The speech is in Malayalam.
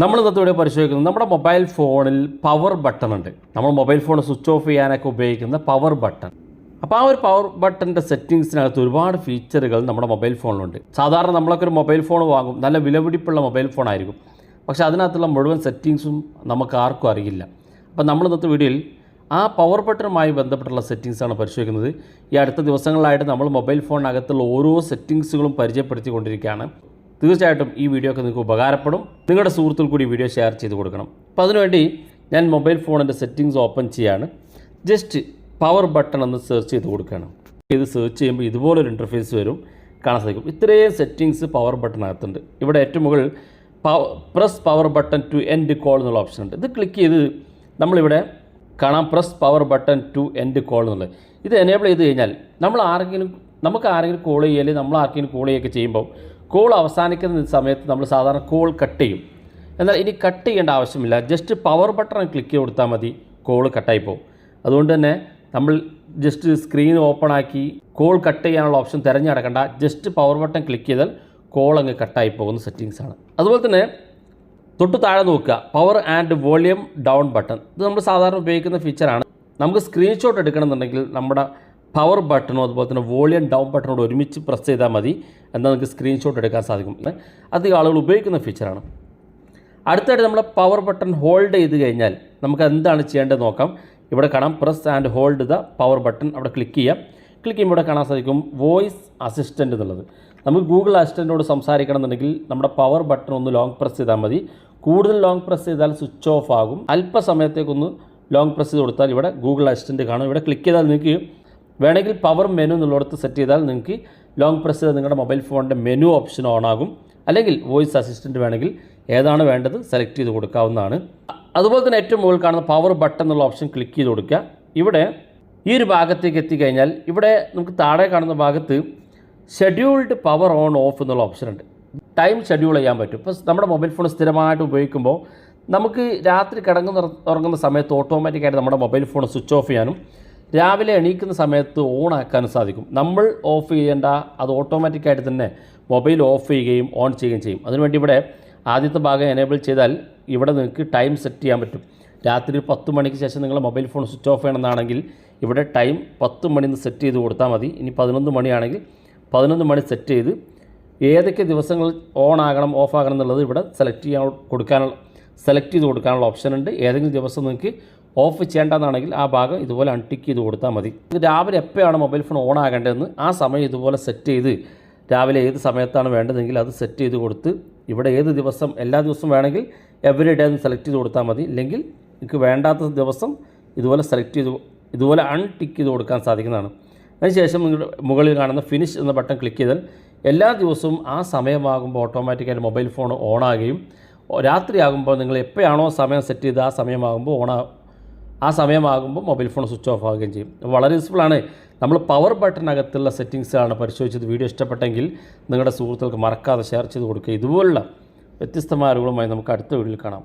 നമ്മൾ ഇന്നത്തെ ഇവിടെ പരിശോധിക്കുന്നത് നമ്മുടെ മൊബൈൽ ഫോണിൽ പവർ ബട്ടൺ ഉണ്ട്. നമ്മൾ മൊബൈൽ ഫോൺ സ്വിച്ച് ഓഫ് ചെയ്യാനൊക്കെ ഉപയോഗിക്കുന്ന പവർ ബട്ടൺ അപ്പോൾ ആ ഒരു പവർ ബട്ടന്റെ സെറ്റിങ്സിനകത്ത് ഒരുപാട് ഫീച്ചറുകൾ നമ്മുടെ മൊബൈൽ ഫോണിലുണ്ട്. സാധാരണ നമ്മളൊക്കെ ഒരു മൊബൈൽ ഫോൺ വാങ്ങും. നല്ല വിലപിടിപ്പുള്ള മൊബൈൽ ഫോൺ ആയിരിക്കും. പക്ഷേ അതിനകത്തുള്ള മുഴുവൻ സെറ്റിങ്സും നമുക്ക് ആർക്കും അറിയില്ല. അപ്പോൾ നമ്മൾ ഇന്നത്തെ വീഡിയോയിൽ ആ പവർ ബട്ടണുമായി ബന്ധപ്പെട്ടുള്ള സെറ്റിങ്സാണ് പരിശോധിക്കുന്നത്. ഈ അടുത്ത ദിവസങ്ങളിലായിട്ട് നമ്മൾ മൊബൈൽ ഫോണിനകത്തുള്ള ഓരോ സെറ്റിങ്സുകളും പരിചയപ്പെടുത്തിക്കൊണ്ടിരിക്കുകയാണ്. തീർച്ചയായിട്ടും ഈ വീഡിയോ ഒക്കെ നിങ്ങൾക്ക് ഉപകാരപ്പെടും. നിങ്ങളുടെ സുഹൃത്തുക്കൾ കൂടി വീഡിയോ ഷെയർ ചെയ്ത് കൊടുക്കണം. അപ്പോൾ അതിനുവേണ്ടി ഞാൻ മൊബൈൽ ഫോണിന്റെ സെറ്റിങ്സ് ഓപ്പൺ ചെയ്യാണ്. ജസ്റ്റ് പവർ ബട്ടൺ എന്ന് സെർച്ച് ചെയ്ത് കൊടുക്കുകയാണ് ഇത് സെർച്ച് ചെയ്യുമ്പോൾ ഇതുപോലൊരു ഇന്റർഫേസ് വരും. കാണാൻ സാധിക്കും. ഇത്രയും സെറ്റിങ്സ് പവർ ബട്ടൺ ബട്ടണകത്തുണ്ട് ഇവിടെ ഏറ്റവും മുകളിൽ press power button to end call എന്നുള്ള ഓപ്ഷൻ ഉണ്ട്. ഇത് ക്ലിക്ക് ചെയ്ത് നമ്മളിവിടെ കാണാം press power button to end call എന്നുള്ളത്. ഇത് എനേബിൾ ചെയ്ത് കഴിഞ്ഞാൽ നമ്മൾ ആരെങ്കിലും നമുക്ക് ആരെങ്കിലും കോൾ ചെയ്യൽ നമ്മൾ ആർക്കെങ്കിലും കോൾ ചെയ്യുകയൊക്കെ ചെയ്യുമ്പോൾ കോൾ അവസാനിക്കുന്ന സമയത്ത് നമ്മൾ സാധാരണ കോൾ കട്ട് ചെയ്യും. എന്നാൽ ഇനി കട്ട് ചെയ്യേണ്ട ആവശ്യമില്ല. ജസ്റ്റ് പവർ ബട്ടൺ ക്ലിക്ക് ചെയ്ത് കൊടുത്താൽ മതി കോൾ കട്ടായി പോകും. അതുകൊണ്ട് തന്നെ നമ്മൾ ജസ്റ്റ് സ്ക്രീൻ ഓപ്പൺ ആക്കി കോൾ കട്ട് ചെയ്യാനുള്ള ഓപ്ഷൻ തിരഞ്ഞെടുക്കണ്ട. ജസ്റ്റ് പവർ ബട്ടൺ ക്ലിക്ക് ചെയ്താൽ കോൾ അങ്ങ് കട്ടായി പോകുന്ന സെറ്റിങ്സ് ആണ്. അതുപോലെ തന്നെ തൊട്ട് താഴെ നോക്കുക. Power and volume down button ഇത് നമ്മൾ സാധാരണ ഉപയോഗിക്കുന്ന ഫീച്ചറാണ് നമുക്ക് സ്ക്രീൻഷോട്ട് എടുക്കണമെന്നുണ്ടെങ്കിൽ നമ്മുടെ പവർ ബട്ടണോ അതുപോലെ തന്നെ വോളിയം ഡൗൺ ബട്ടണോട് ഒരുമിച്ച് പ്രസ് ചെയ്താൽ മതി. എന്നാൽ നിങ്ങൾക്ക് സ്ക്രീൻഷോട്ട് എടുക്കാൻ സാധിക്കും. അധികം ആളുകൾ ഉപയോഗിക്കുന്ന ഫീച്ചറാണ് അടുത്തായിട്ട് നമ്മൾ പവർ ബട്ടൺ ഹോൾഡ് ചെയ്ത് കഴിഞ്ഞാൽ നമുക്ക് എന്താണ് ചെയ്യേണ്ടത് നോക്കാം. ഇവിടെ കാണാം. Press and hold the power button അവിടെ ക്ലിക്ക് ചെയ്യാം. ക്ലിക്ക് ചെയ്യുമ്പോൾ ഇവിടെ കാണാൻ സാധിക്കും വോയിസ് അസിസ്റ്റന്റ് എന്നുള്ളത്. നമുക്ക് ഗൂഗിൾ അസിസ്റ്റന്റോട് സംസാരിക്കണം എന്നുണ്ടെങ്കിൽ നമ്മുടെ പവർ ബട്ടൺ ഒന്ന് ലോങ് പ്രസ് ചെയ്താൽ മതി. കൂടുതൽ ലോങ് പ്രസ് ചെയ്താൽ സ്വിച്ച് ഓഫ് ആകും. അല്പസമയത്തേക്കൊന്ന് ലോങ് പ്രസ് ചെയ്ത് കൊടുത്താൽ ഇവിടെ ഗൂഗിൾ അസിസ്റ്റന്റ് കാണും. ഇവിടെ ക്ലിക്ക് ചെയ്താൽ നിങ്ങൾക്ക് വേണമെങ്കിൽ പവർ മെനു എന്നുള്ളിടത്ത് സെറ്റ് ചെയ്താൽ നിങ്ങൾക്ക് ലോങ് പ്രസ് ചെയ്ത് നിങ്ങളുടെ മൊബൈൽ ഫോണിന്റെ മെനു ഓപ്ഷൻ ഓൺ ആകും. അല്ലെങ്കിൽ വോയിസ് അസിസ്റ്റന്റ് വേണമെങ്കിൽ ഏതാണ് വേണ്ടത് സെലക്ട് ചെയ്ത് കൊടുക്കാവുന്നതാണ്. അതുപോലെ തന്നെ ഏറ്റവും മുകളിൽ കാണുന്ന പവർ ബട്ടൺ എന്നുള്ള ഓപ്ഷൻ ക്ലിക്ക് ചെയ്ത് കൊടുക്കുക. ഇവിടെ ഈ ഒരു ഭാഗത്തേക്ക് എത്തിക്കഴിഞ്ഞാൽ ഇവിടെ നമുക്ക് താഴെ കാണുന്ന ഭാഗത്ത് ഷെഡ്യൂൾഡ് പവർ ഓൺ ഓഫ് എന്നുള്ള ഓപ്ഷൻ ഉണ്ട്. ടൈം ഷെഡ്യൂൾ ചെയ്യാൻ പറ്റും. ഇപ്പോൾ നമ്മുടെ മൊബൈൽ ഫോൺ സ്ഥിരമായിട്ട് ഉപയോഗിക്കുമ്പോൾ നമുക്ക് രാത്രി കിടങ്ങുന്ന ഉറങ്ങുന്ന സമയത്ത് ഓട്ടോമാറ്റിക്കായിട്ട് നമ്മുടെ മൊബൈൽ ഫോൺ സ്വിച്ച് ഓഫ് ചെയ്യാനും രാവിലെ എണീക്കുന്ന സമയത്ത് ഓൺ ആക്കാനും സാധിക്കും. നമ്മൾ ഓഫ് ചെയ്യേണ്ട അത് ഓട്ടോമാറ്റിക്കായിട്ട് തന്നെ മൊബൈൽ ഓഫ് ചെയ്യുകയും ഓൺ ചെയ്യുകയും ചെയ്യും. അതിനുവേണ്ടി ഇവിടെ ആദ്യത്തെ ഭാഗം എനേബിൾ ചെയ്താൽ ഇവിടെ നിങ്ങൾക്ക് ടൈം സെറ്റ് ചെയ്യാൻ പറ്റും. രാത്രി പത്ത് മണിക്ക് ശേഷം നിങ്ങൾ മൊബൈൽ ഫോൺ സ്വിച്ച് ഓഫ് ചെയ്യണമെന്നാണെങ്കിൽ ഇവിടെ ടൈം പത്ത് മണിന്ന് സെറ്റ് ചെയ്ത് കൊടുത്താൽ മതി. ഇനി പതിനൊന്ന് മണിയാണെങ്കിൽ പതിനൊന്ന് മണി സെറ്റ് ചെയ്ത് ഏതൊക്കെ ദിവസങ്ങൾ ഓൺ ആകണം ഓഫ് ആകണം എന്നുള്ളത് ഇവിടെ സെലക്ട് ചെയ്യാൻ കൊടുക്കാനുള്ള സെലക്ട് ചെയ്ത് കൊടുക്കാനുള്ള ഓപ്ഷൻ ഉണ്ട്. ഏതെങ്കിലും ദിവസം നിങ്ങൾക്ക് ഓഫ് ചെയ്യേണ്ടതാണെങ്കിൽ ആ ഭാഗം ഇതുപോലെ അൺടിക്ക് ചെയ്ത് കൊടുത്താൽ മതി. രാവിലെ എപ്പോഴാണ് മൊബൈൽ ഫോൺ ഓൺ ആകേണ്ടതെന്ന് ആ സമയം ഇതുപോലെ സെറ്റ് ചെയ്ത് രാവിലെ ഏത് സമയത്താണ് വേണ്ടതെങ്കിൽ അത് സെറ്റ് ചെയ്ത് കൊടുത്ത് ഇവിടെ ഏത് ദിവസം എല്ലാ ദിവസവും വേണമെങ്കിൽ എവറി ഡേ എന്ന് സെലക്ട് ചെയ്ത് കൊടുത്താൽ മതി. ഇല്ലെങ്കിൽ നിങ്ങൾക്ക് വേണ്ടാത്ത ദിവസം ഇതുപോലെ സെലക്ട് ചെയ്ത് ഇതുപോലെ അൺടിക്ക് ചെയ്ത് കൊടുക്കാൻ സാധിക്കുന്നതാണ്. അതിനുശേഷം നിങ്ങളുടെ മുകളിൽ കാണുന്ന ഫിനിഷ് എന്ന ബട്ടൺ ക്ലിക്ക് ചെയ്താൽ എല്ലാ ദിവസവും ആ സമയമാകുമ്പോൾ ഓട്ടോമാറ്റിക്കായിട്ട് മൊബൈൽ ഫോൺ ഓണാകുകയും രാത്രിയാകുമ്പോൾ നിങ്ങൾ എപ്പോഴാണോ സമയം സെറ്റ് ചെയ്ത് ആ സമയമാകുമ്പോൾ ഓണാ ആ സമയമാകുമ്പോൾ മൊബൈൽ ഫോൺ സ്വിച്ച് ഓഫ് ആകുകയും ചെയ്യും. വളരെ യൂസ്ഫുള്ളാണ് നമ്മൾ പവർ ബട്ടണകത്തുള്ള സെറ്റിങ്സാണ് പരിശോധിച്ചത്. വീഡിയോ ഇഷ്ടപ്പെട്ടെങ്കിൽ നിങ്ങളുടെ സുഹൃത്തുക്കൾക്ക് മറക്കാതെ ഷെയർ ചെയ്ത് കൊടുക്കുക. ഇതുപോലുള്ള വ്യത്യസ്തമായ അറിവുകളുമായി നമുക്ക് അടുത്ത വീഡിയോയിൽ കാണാം.